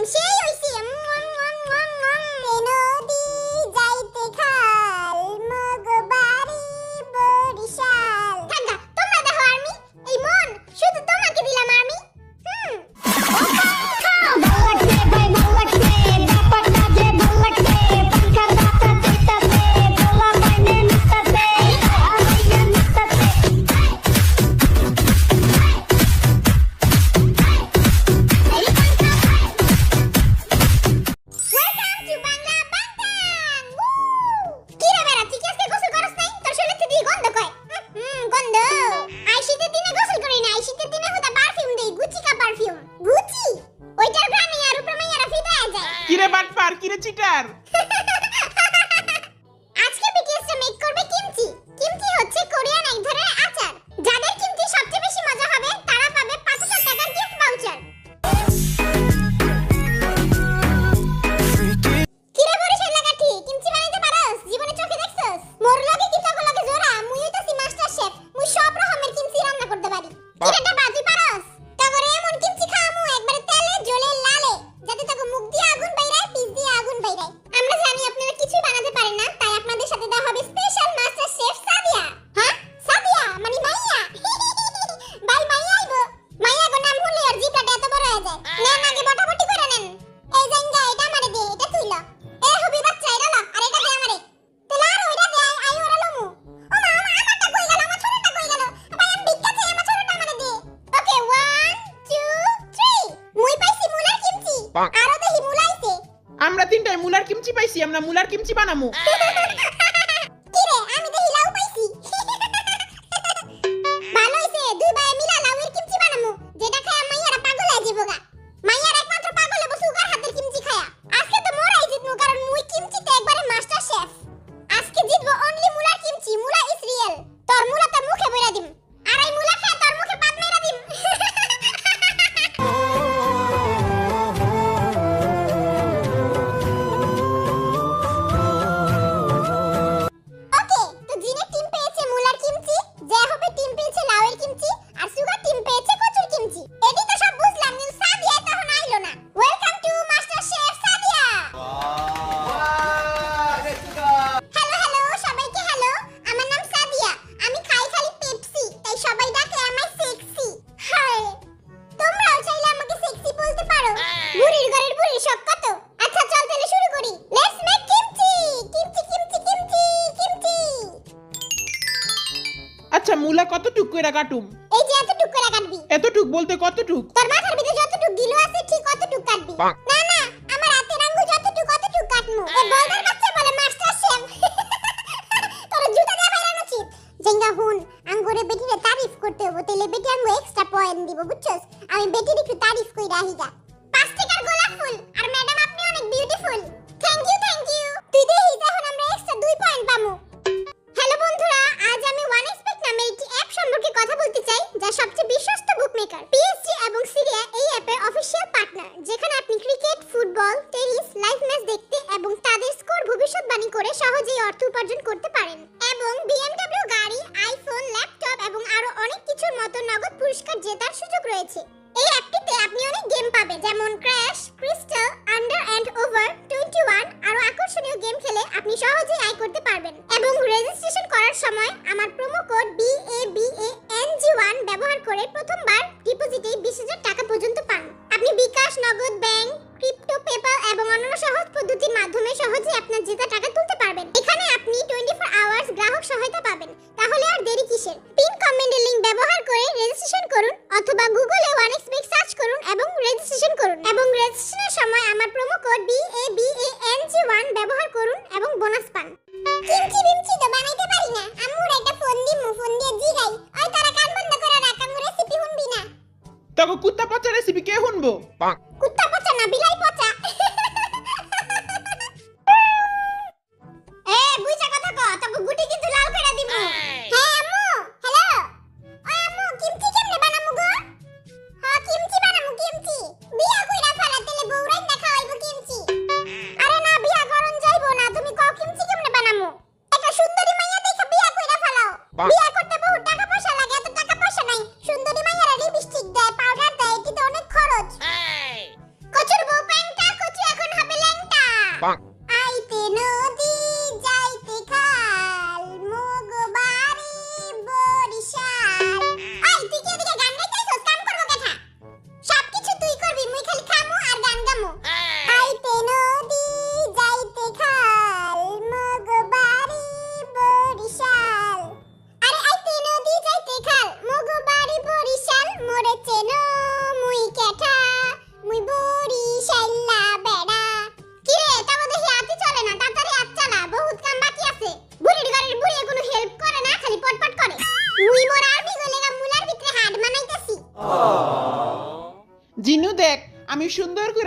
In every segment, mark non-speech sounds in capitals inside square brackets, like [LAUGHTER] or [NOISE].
and আরও আমরা তিনটায় মুলার কিমচি পাইছি আমরা মুলার কিমচি বানামু। [LAUGHS] আচ্ছা মূলা কতটুক করে কাটুম? এই যে এতটুক করে কাটবি। এতটুক বলতে কতটুক? তোর মাথার ভিতরে যতটুক গিলো আছে ঠিক অতটুক কাটবি। না না আমার হাতের আঙ্গুল যতটুক অতটুক কাটমু। এই। বলদার বাচ্চা বলে মাস্টার শেম [LAUGHS] তোর জুতা দা বাইরে উচিত। জেঙ্গা হুন আঙ্গুরে বেটিরে তারিফ করতে হবে তেলে বেটি আঙ্গু এক্সট্রা পয়েন্ট দিব বুঝছস? আমি বেটির একটু তারিফ কইরা আহিগা অফিশিয়াল পার্টনার যেখানে আপনি cricket football tennis live match দেখতে এবং তাদের স্কোর ভবিষ্যৎবাণী করে সহজেই অর্থ উপার্জন করতে পারেন। আপনার জেতা টাকা তুলতে পারবেন। এখানে আপনি 24 আওয়ার্স গ্রাহক সহায়তা পাবেন। তাহলে আর দেরি কিসের? পিন কমেন্টের লিংক ব্যবহার করে রেজিস্ট্রেশন করুন অথবা গুগলে 1x এক্সপেক সার্চ করুন এবং রেজিস্ট্রেশন করুন। এবং রেজিস্ট্রেশনের সময় আমার promo code BABANG1 A B A N G one ব্যবহার করুন এবং বোনাস পান। কিমচি বিমচি তো বানাইতে পারি না। আম্মুর একটা ফোন দিমু ফোন দিয়ে জিগাই ওই তারা কান বন্ধ করে রাখ আম্মু রেসিপি হুনবি না। তবে কুত্তা পচা রেসিপি কে শুনব?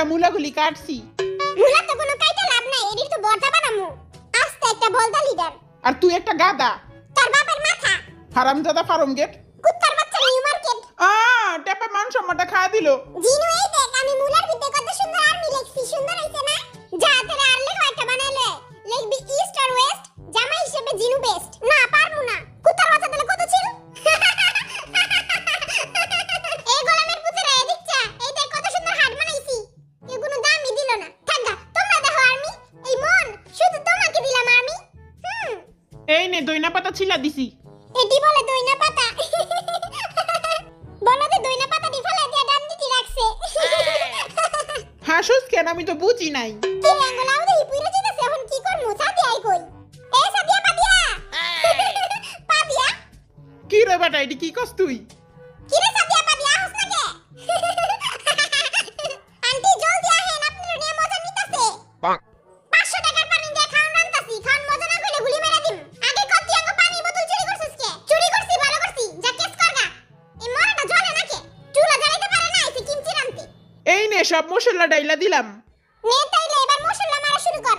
একটা মুলা গুলি কাটছি। মুলা তো কোনো কাইটা লাভ নাই এডির তো বর্তা বানামু। আস্তে একটা বলদা লিডার আর তুই একটা গাদা। তোর বাপের মাথা। হারাম দাদা ফার্ম গেট। কুত্তার বাচ্চা নিউ মার্কেট আ টেপে মান সম্মানটা খাওয়া দিল। জিনু এই দেখ আমি মুলার ভিতরে কত সুন্দর আর মিলেছি সুন্দর হইছে। ছিলা দিছি। এটি বলে দইনা পাতা। বলদে দইনা পাতা দি ফেলে দিয়া ডান দিতি রাখছে। হাসুস কেন আমি তো বুঝি নাই। কি ল্যাঙ্গলাও দেই পুইরে যেতেছে এখন কি করব সাথে আই কই? এ সাদিয়া পাদিয়া। পাদিয়া? কি রে বাটা এটি কি কস তুই? এই নে সব মশলা ডাইলা দিলাম। নে তাইলে এবার মশলা মারা শুরু কর।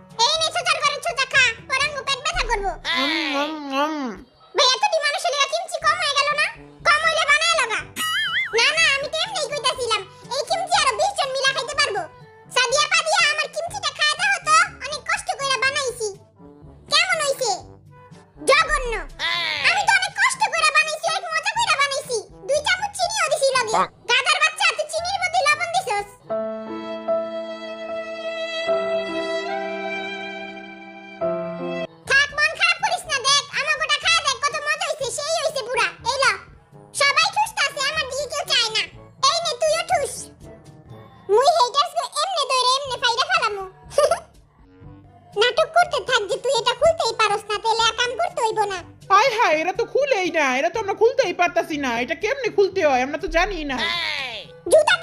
পারতাছি না এটা কেমনে খুলতে হয়? আমরা তো জানি না। জুতা